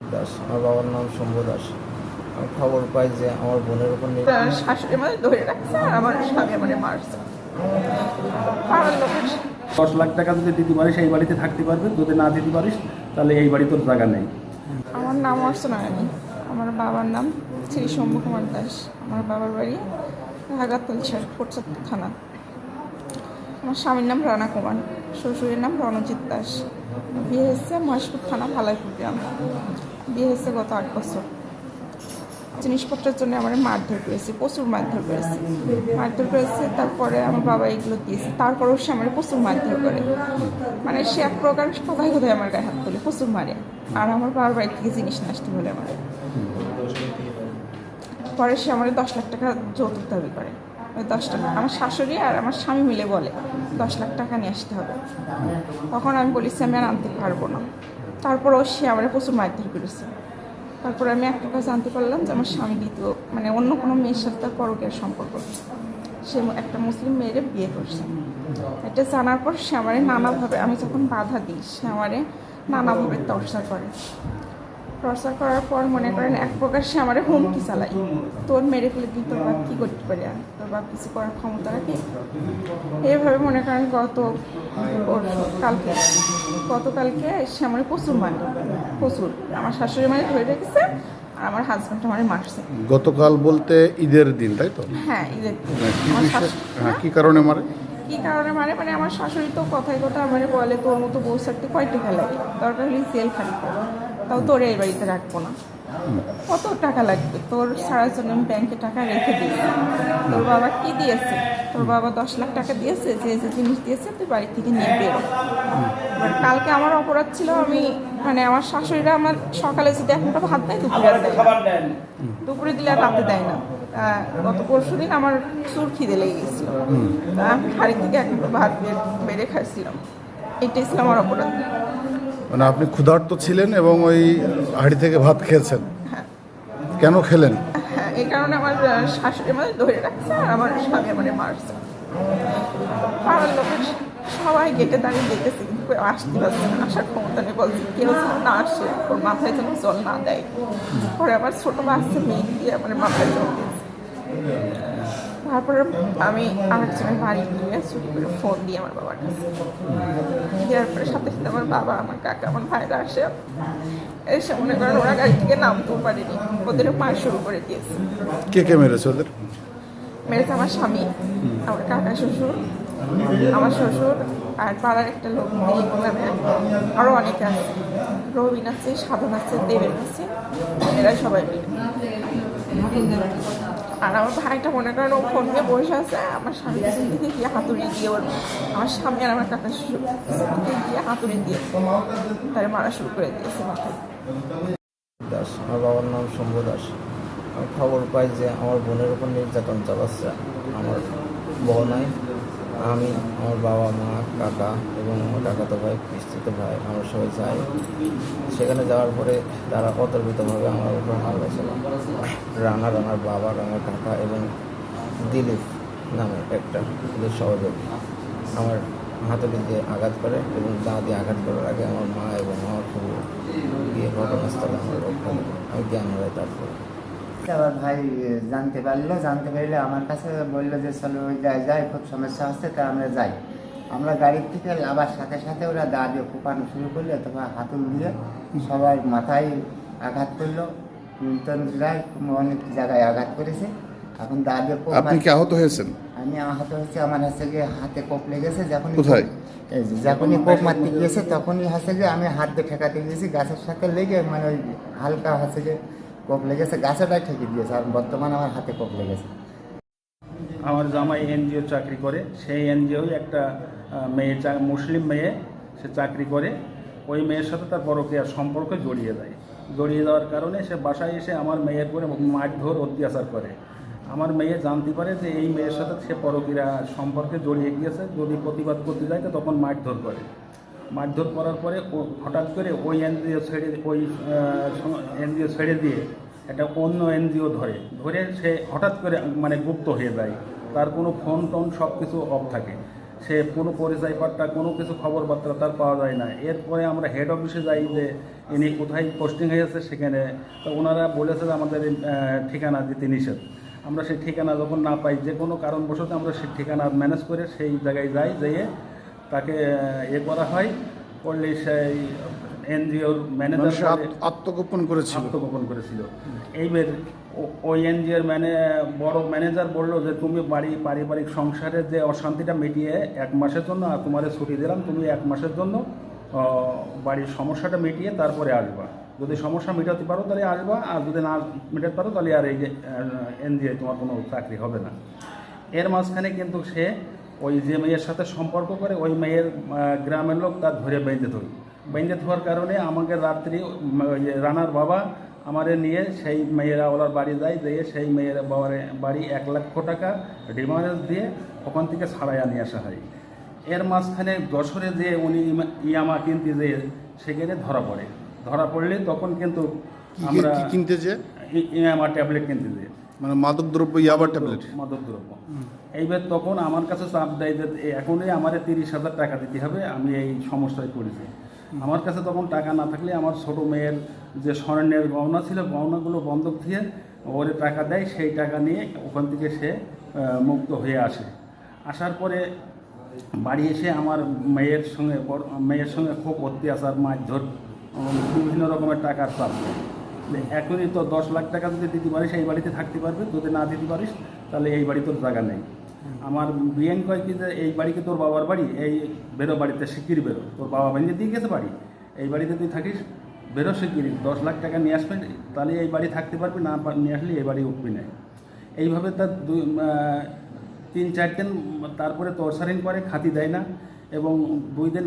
দাস আমার বাবার নাম শম্ভু দাস। আমি খবর পাই যে আমার বোনের উপর তার শাশুড়ি মানে ধরে রাখছে আর আমার স্বামী মানে মারছে। পাড়ার লোকের দশ লাখ টাকা যদি দিতে পারিস এই বাড়িতে থাকতে পারবি যদি না দিতে পারিস তাহলে এই বাড়ি তোর জায়গা নেই। আমার নাম অর্চনা রানী। আমার বাবার নাম শ্রী শম্ভু কুমার দাস। আমার বাবার বাড়ি হাগাতল কোটচাপ থানা। আমার স্বামীর নাম রানা কুমার। শ্বশুরের নাম রণজিৎ দাস। বিয়ে হয়েছে মহেশপুর থানা ভালাইপুর গ্রাম। বিয়ে হয়েছে গত আট বছর। জিনিসপত্রের জন্য আমার মারধর করেছে, প্রচুর মারধর করেছে। মারধর করেছে, তারপরে আমার বাবা এগুলো দিয়েছে। তারপরেও সে আমার প্রচুর মারধর করে। মানে সে এক প্রকার কোথায় কোথায় আমার গায়ে হাত তোলে, প্রচুর মারে। আর আমার বাবার বাড়ি থেকে জিনিস নষ্ট বলে আমার। পরে সে আমার দশ লাখ টাকা যৌতুক দাবি করে। দশ টাকা। আমার শাশুড়ি আর আমার স্বামী মিলে বলে, দশ লাখ টাকা নিয়ে আসতে হবে। তখন আমি বলেছি আমি আর আনতে পারব না। তারপরেও সে আমার প্রচুর মারধর করেছে। তারপরে আমি একটা কথা জানতে পারলাম যে, আমার স্বামী দ্বিতীয় মানে অন্য কোনো মেয়ের সাথে তার পরকীয়ার সম্পর্ক সে একটা মুসলিম মেয়েরে বিয়ে করছে। এটা জানার পর সে আমারে নানাভাবে আমি যখন বাধা দিই, সে আমারে নানাভাবে টর্চার করে। টর্চার করার পর মনে করেন এক প্রকার সে আমারে হুমকি চালাই তোর মেরে ফেলে দিই তোর বাপ কী করতে পারি? আর তোর বাপ কিছু করার ক্ষমতা রাখে? এইভাবে মনে করেন গত পরশু কালকে গতকালকে সে আমার প্রচুর মানে প্রচুর। আমার শাশুড়ি মানে ধরে রেখেছে আর আমার হাজব্যান্ড আমার মারছে। গতকাল বলতে ঈদের দিন তাই তো? হ্যাঁ ঈদের দিন। মানে কি হ্যাঁ কি কারণে মারে? কি কারণে মানে মানে আমার শাশুড়ি তো কথায় কথা মানে বলে তোর মতো বউ থাকতে কয় টাকা লাগে দরকার হলে জেল খালি তাও তোর এই বাড়িতে রাখব না। কত টাকা লাগবে? তোর সারা জন্য আমি ব্যাংকে টাকা রেখে দিয়েছি। তোর বাবা কি দিয়েছে? তোর বাবা দশ লাখ টাকা দিয়েছে, যে যে জিনিস দিয়েছে তুই বাড়ি থেকে নিয়ে বেরো এবার কালকে আমার অপরাধ ছিল, আমি মানে আমার শাশুড়িরা আমার সকালে যদি একটা ভাত দেয়, দুপুরে দেয়। দুপুরে দিলে আর রাতে দেয় না। গত পরশু দিন আমার চুর খিদে লেগে গেছিল। আমি বাড়ি থেকে মুঠো ভাত বেড়ে খাচ্ছিলাম এটাই ছিল আমার অপরাধ। মানে আপনি ক্ষুধার্ত ছিলেন এবং ওই হাড়ি থেকে ভাত খেয়েছেন। হ্যাঁ। কেন খেলেন? হ্যাঁ এই কারণে আমার শাশুড়ি মানে ধরে রাখছে আর আমার স্বামী মানে মারছে। পাড়ার লোকের সবাই গেটে দাঁড়িয়ে দেখতেছে কিন্তু কেউ আসতে পারছে না। আসার ক্ষমতা নেই বলছে কেউ যেন না আসে ওর মাথায় যেন জল না দেয়। পরে আবার ছোটো বাচ্চা মেয়ে দিয়ে আমার মাথায় জল দিয়েছে। তারপরে আমি আরেকজনের বাড়ি গিয়ে চুরি করে ফোন দিই আমার বাবার কাছে দেওয়ার পরে সাথে সাথে আমার বাবা আমার কাকা আমার ভাইরা আসে। এসে মনে করেন ওরা গাড়ি থেকে নামতেও পারেনি ওদের মার শুরু করে দিয়েছে। কে কে মেরেছে ওদের? মেরেছে আমার স্বামী আমার কাকা শ্বশুর আমার শ্বশুর আর পাড়ার একটা লোক আরও অনেকে আছে। রবিন আছে সাধন আছে দেবেন আছে এরা সবাই মিলে। আর আমার ভাইটা মনে করেন, ও ফোন নিয়ে বসে আছে, আমার স্বামী থেকে গিয়ে হাতুড়ি দিয়ে ওর আমার স্বামী আর আমার কাকা শুরু থেকে গিয়ে হাতুড়ি দিয়ে তারা মারা শুরু করে দিয়েছে দাস, আমার বাবার নাম শম্ভু দাস। খবর পাই যে আমার বোনের উপর নির্যাতন চালাচ্ছে। আমার বোনাই আমি, আমার বাবা, মা, কাকা এবং আমার কাকাতো ভাই, বিস্তৃত ভাই, আমরা সবাই যাই। সেখানে যাওয়ার পরে তারা অতর্কিতভাবে আমার উপর হামলা ছিল রানা রানার বাবা রানার কাকা এবং দিলীপ নামে একটা সহযোগী আমার হাতুড়ি দিয়ে আঘাত করে এবং দা দিয়ে আঘাত করার আগে আমার মা এবং আমার খুব গিয়ে ঘটনাস্থলে আমার রক্ষা আমি জ্ঞান হারাই তারপরে। আবার ভাই জানতে পারল। জানতে পারলে আমার কাছে বলল যে চলো ওই যাই যায় খুব সমস্যা হচ্ছে তা আমরা যাই। আমরা গাড়ির থেকে লাভার সাথে সাথে ওরা দা দিয়ে কোপানো শুরু করল অথবা হাতুল দিয়ে সবাই মাথায় আঘাত করল। তন্ত্রায় অনেক জায়গায় আঘাত করেছে। এখন দা দিয়ে আপনি কি আহত হয়েছেন? আমি আহত হচ্ছে আমার হচ্ছে গিয়ে হাতে কোপ লেগেছে যখন কোথায়? যখনই কোপ মারতে গিয়েছে তখনই হচ্ছে যে আমি হাত দিয়ে ঠেকাতে গিয়েছি গাছের সাথে লেগে মানে ওই হালকা হচ্ছে যে কোপ লেগেছে, গাছেটাই ঠেকে দিয়েছে, আর বর্তমানে আমার হাতে কোপ লেগেছে। আমার জামাই এনজিও চাকরি করে, সেই এনজিও একটা মেয়ে মুসলিম মেয়ে, সে চাকরি করে। ওই মেয়ের সাথে তার পরকীয়ার সম্পর্কে জড়িয়ে যায়। জড়িয়ে যাওয়ার কারণে সে বাসায় এসে আমার মেয়ের করে মারধর, অত্যাচার করে। আমার মেয়ে জানতে পারে যে এই মেয়ের সাথে সে পরকীয়া সম্পর্কে জড়িয়ে গিয়েছে, যদি প্রতিবাদ করতে যায় তখন মারধর করে। মারধর করার পরে হঠাৎ করে ওই এনজিও ছেড়ে ওই এনজিও ছেড়ে দিয়ে একটা অন্য এনজিও ধরে ধরে সে হঠাৎ করে মানে গুপ্ত হয়ে যায়। তার কোনো ফোন টোন সব কিছু অফ থাকে। সে কোনো পরিচয়পত্র কোনো কিছু খবরপত্র তার পাওয়া যায় না। এরপরে আমরা হেড অফিসে যাই যে ইনি কোথায় পোস্টিং হয়েছে সেখানে, তো ওনারা বলেছে যে আমাদের ঠিকানা দিতে নিষেধ। আমরা সেই ঠিকানা যখন না পাই, যে কোনো কারণবশত আমরা সেই ঠিকানা ম্যানেজ করে সেই জায়গায় যাই, যেয়ে তাকে এ করা হয়। করলে সেই এনজিওর ম্যানেজার আত্মগোপন করেছিল। আত্মগোপন করেছিল। এইবার ওই এনজিওর ম্যানে বড় ম্যানেজার বলল যে তুমি বাড়ি পারিবারিক সংসারের যে অশান্তিটা মিটিয়ে এক মাসের জন্য আর তোমার ছুটি দিলাম তুমি এক মাসের জন্য বাড়ির সমস্যাটা মিটিয়ে তারপরে আসবা। যদি সমস্যা মেটাতে পারো তাহলে আসবা আর যদি না মেটাতে পারো তাহলে আর এই যে এনজিও তোমার কোনো চাকরি হবে না। এর মাঝখানে কিন্তু সে ওই যে মেয়ের সাথে সম্পর্ক করে ওই মেয়ের গ্রামের লোক তার ধরে বেঁধে ধরি। বেঁধে ধোয়ার কারণে আমাকে রাত্রি ওই রানার বাবা আমারে নিয়ে সেই মেয়েরা ওলার বাড়ি যায় দিয়ে সেই মেয়ের বাবার বাড়ি এক লক্ষ টাকা ডিমান্ড দিয়ে ওখান থেকে ছাড়াইয়া নিয়ে আসা হয়। এর মাঝখানে যশোরে যে উনি ইয়ামা কিনতে যে সেখানে ধরা পড়ে। ধরা পড়লে তখন কিন্তু আমরা কিনতে যে? ইয়ামা ট্যাবলেট কিনতে যে। মানে মাদক দ্রব্য ইয়াবার ট্যাবলেট। মাদক দ্রব্য এইবার তখন আমার কাছে চাপ দেয় যে এখনই আমার তিরিশ হাজার টাকা দিতে হবে আমি এই সমস্যায় পড়েছি। আমার কাছে তখন টাকা না থাকলে আমার ছোট মেয়ের যে স্বর্ণের গহনা ছিল গহনাগুলো বন্ধক দিয়ে ওরে টাকা দেয় সেই টাকা নিয়ে ওখান থেকে সে মুক্ত হয়ে আসে। আসার পরে বাড়ি এসে আমার মেয়ের সঙ্গে মেয়ের সঙ্গে খুব অত্যাচার মারধর বিভিন্ন রকমের টাকার চাপ দেয়। যে এখনই তো দশ লাখ টাকা যদি দিতে পারিস এই বাড়িতে থাকতে পারবে। যদি না দিতে পারিস তাহলে এই বাড়ি তোর জায়গা নেই। আমার বিএন কয় কি যে এই বাড়ি কি তোর বাবার বাড়ি? এই বেরো বাড়িতে শিগগিরি বেরো। তোর বাবা ভেঙে দিয়ে গেছে বাড়ি। এই বাড়িতে তুই থাকিস বেরো শিগগিরি দশ লাখ টাকা নিয়ে আসবে তাহলে এই বাড়ি থাকতে পারবি না নিয়ে আসলে এই বাড়ি উঠবি না। এইভাবে তার দুই তিন চার দিন তারপরে তরসারিন করে খাতি দেয় না এবং দুই দিন